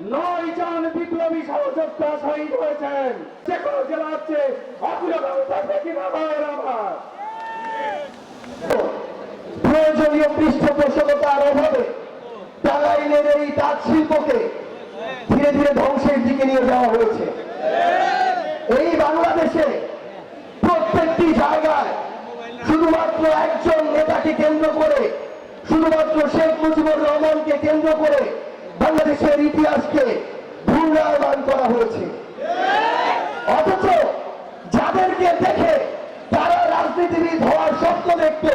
নয় জন বিপ্লবী সহযোদ্ধা শহীদ হয়েছেন। যে কোনো জেলা হচ্ছে কিনা ভাইয়ের আমার প্রয়োজনীয় পৃষ্ঠপোষকতার অভাবে টাঙ্গাইলের এই তাঁত শিল্পকে ধীরে ধীরে ধ্বংসের দিকে নিয়ে যাওয়া হয়েছে। এই বাংলাদেশে প্রত্যেকটি জায়গায় শুধুমাত্র একজন নেতাকে কেন্দ্র করে, শুধুমাত্র শেখ মুজিবুর রহমানকে কেন্দ্র করে বাংলাদেশের ইতিহাসকে ঘূর্ণায়মান করা হয়েছে। অথচ যাদেরকে দেখে তারা রাজনীতিবিদ হওয়ার স্বপ্ন দেখত,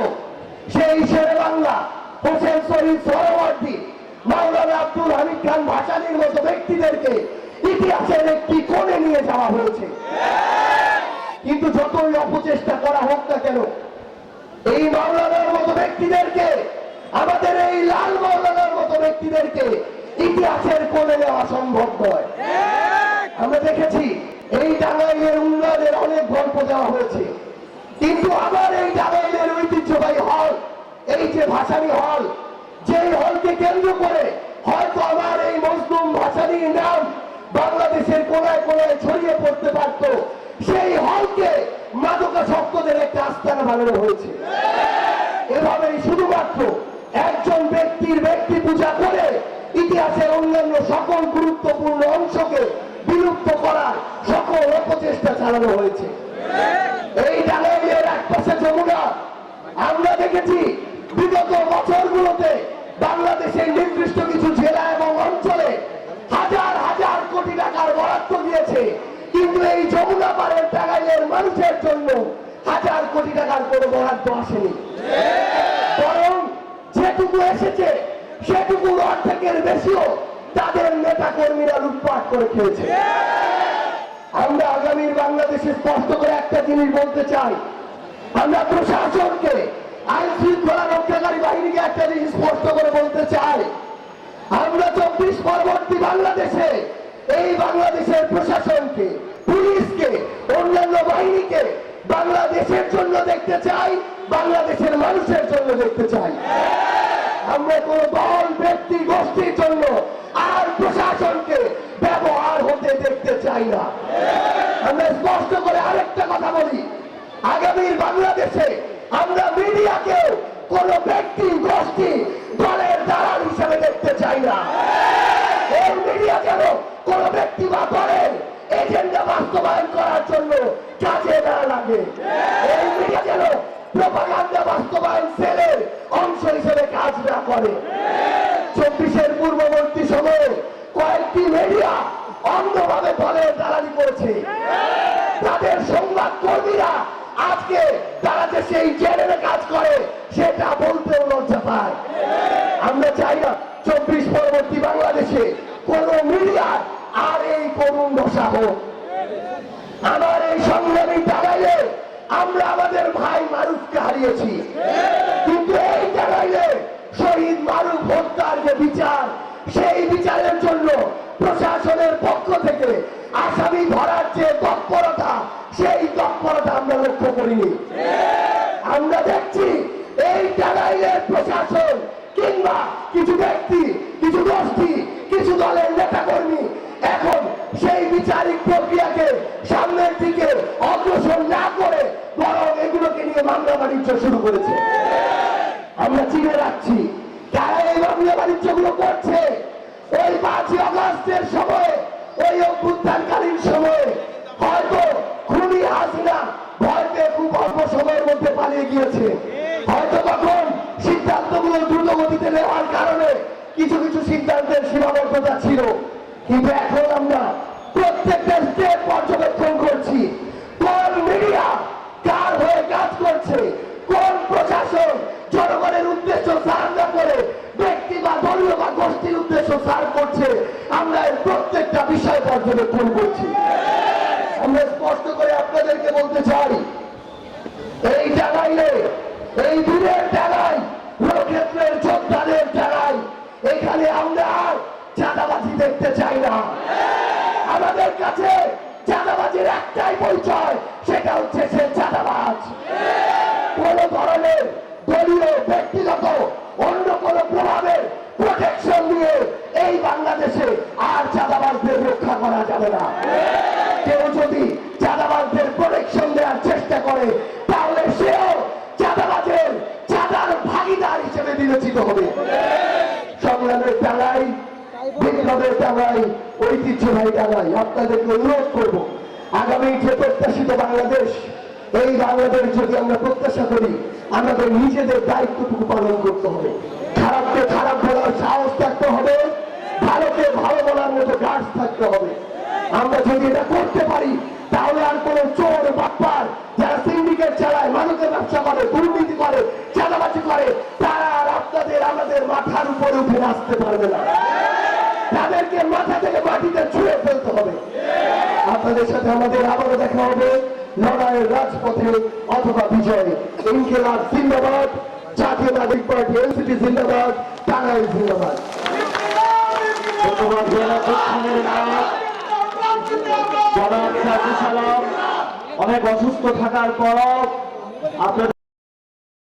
সেই শেরে বাংলা, হোসেন শহীদ সোহরাওয়ার্দী মাওলানা আব্দুল হামিদ খান ভাসানির মতো ব্যক্তিদেরকে ইতিহাসের একটি কোণে নিয়ে যাওয়া হয়েছে। কিন্তু যতই অপচেষ্টা করা হোক না কেন, এই মাওলানার মতো ব্যক্তিদেরকে, আমাদের এই লাল মাওলানার মতো ব্যক্তিদেরকে ইতিহাসের কোণে নেওয়া সম্ভব নয়। আমরা দেখেছি এই টাঙ্গাইলের উন্নয়নের অনেক গল্প দেওয়া হয়েছে। কিন্তু আমার এই টাঙ্গাইলের ঐতিহ্যবাহী হল এই যে ভাসানী হল যেই হলকে কেন্দ্র করে হয়তো আমার এই মজলুম ভাসানীর নাম বাংলাদেশের কোনায় কোনায় ছড়িয়ে পড়তে পারত। সেই হলকে মাদকাসক্তদের একটা আস্থানা বানানো হয়েছে। এভাবেই শুধুমাত্র ইতিহাসের অন্যান্য সকল গুরুত্বপূর্ণ অংশকে বিলুপ্ত করার সকল অপচেষ্টা চালানো হয়েছে। এই টাঙ্গাইলের এক পাশে যমুনা, আমরা দেখেছি বিগত বছরগুলোতে বাংলাদেশের নির্দিষ্ট কিছু জেলা এবং অঞ্চলে হাজার হাজার কোটি টাকার বরাদ্দ দিয়েছে। কিন্তু এই যমুনা পাড়ের টাঙ্গাইলের মানুষের জন্য হাজার কোটি টাকার কোনো বরাদ্দ আসেনি। বরং যেটুকু এসেছে সেটুকুর অর্ধেকের বেশিও তাদের নেতা কর্মীরা লুটপাট করে খেয়েছে। আমরা আগামীর বাংলাদেশে স্পষ্ট করে একটা জিনিস বলতে চাই। আমরা প্রশাসনকে, আইন শৃঙ্খলা রক্ষাকারী বাহিনীকে একটা জিনিস স্পষ্ট করে বলতে চাই। আমরা চব্বিশ পরবর্তী বাংলাদেশে, এই বাংলাদেশের প্রশাসনকে, পুলিশকে, অন্যান্য বাহিনীকে বাংলাদেশের জন্য দেখতে চাই বাংলাদেশের মানুষের জন্য দেখতে চাই আমরা কোন দল ব্যক্তি জন্য আর প্রশাসনকে ব্যবহার হতে দেখতে চাই না। আমরা স্পষ্ট করে আরেকটা কথা বলি। আগামীর বাংলাদেশে আমরা মিডিয়াকেও কোন ব্যক্তি গোষ্ঠী দলের দালাল হিসেবে দেখতে চাই না। এই মিডিয়া কোন ব্যক্তি বা দলের এজেন্ডা বাস্তবায়ন করার জন্য কাজে না লাগে। এই মিডিয়া যেন বাস্তবায়ন সেলের অংশ হিসেবে কাজ না করে চব্বিশের পূর্ববর্তী সময়ে কয়েকটি মিডিয়া অন্ধভাবে দলের দালালি করেছে তাদের সংবাদ কর্মীরা আজকে তারা যে সেই চ্যানেলে কাজ করে, সেটা বলতেও লজ্জা পায়। আমরা চাই না চব্বিশ পরবর্তী বাংলাদেশে কোন মিডিয়ার আর এই করুণ দশা হোক। আমার এই সংগ্রামী টাকাইলে আমরা আমাদের ভাই মারুফকে হারিয়েছি। কিন্তু এই টাকাইলে শহীদ মারুফ হত্যার যে বিচার, সেই বিচারের জন্য প্রশাসনের আমরা দেখছি এই টাঙ্গাইলের প্রশাসন কিংবা কিছু ব্যক্তি, কিছু গোষ্ঠী, কিছু দলের নেতা কর্মী এখন সেই বিচারিক প্রক্রিয়াকে সামনের দিকে অগ্রসর না করে বরং এগুলোকে নিয়ে মামলা বাণিজ্য শুরু করেছে। আমরা চিনে রাখছি কারা এই মামলা বাণিজ্যগুলো করছে। ওই পাঁচই অগস্টের সময় ওই অভ্যুত্থানকালীন সময়ে হয়তো খুনি হাসিনা ভয় পেয়ে খুব অল্প সময়ের মধ্যে পালিয়ে গিয়েছে। হয়তো তখন সিদ্ধান্তগুলো দ্রুত গতিতে নেওয়ার কারণে কিছু কিছু সিদ্ধান্তের সীমাবদ্ধতা ছিল। কিন্তু এখন আমরা প্রত্যেকটা স্টেপ পর্যবেক্ষণ করছি কোন মিডিয়া কার হয়ে কাজ করছে কোন প্রশাসন জনগণের উদ্দেশ্য সার না করে ব্যক্তি বা দলীয় বা গোষ্ঠীর উদ্দেশ্য সার করছে আমরা এর প্রত্যেকটা বিষয় পর্যবেক্ষণ করছি আমরা স্পষ্ট করে আপনাদেরকে বলতে চাই টাকাইলে এই দূরের টাকায় ক্ষেত্রের যোদ্ধাদের টাকায় এখানে আমরা আর চাঁদাবাজি দেখতে চাই না। আমাদের কাছে চাঁদাবাজির একটাই পরিচয়, সেটা হচ্ছে সে চাঁদাবাজ। কোন ধরনের দলীয়, ব্যক্তিগত, অন্য কোন প্রভাবের প্রোটেকশন দিয়ে এই বাংলাদেশে আর বিবেচিত হবে। সংগ্রামের টালাই বিপ্লবের টালাই ঐতিহ্যবাহী টালাই আপনাদেরকে অনুরোধ করব। আগামী যে প্রত্যাশিত বাংলাদেশ, এই বাংলাদেশ যদি আমরা প্রত্যাশা করি, আমাদের নিজেদের দায়িত্বটুকু পালন করতে হবে। খারাপকে খারাপ বলার সাহস থাকতে হবে, ভালোকে ভালো বলার মতো গাছ থাকতে হবে। আমরা যদি এটা করতে পারি, তাহলে আর কোনো চোর, বাপ্পার যারা সিন্ডিকেট চালায়, মানুষের ব্যবসা করে উপরে উঠে আসতে পারবে না। তাদেরকে মাথা থেকে মাটিতে ছুঁড়ে ফেলতে হবে। আপনাদের সাথে আমাদের আবারও দেখা হবে লড়াইয়ের রাজপথে অথবা বিজয়ে। জিন্দাবাদ, জাতীয় নাগরিক পার্টি, এনসিপি জিন্দাবাদ, টাঙ্গাইল জিন্দাবাদ। অনেক অসুস্থ থাকার পর আপনাদের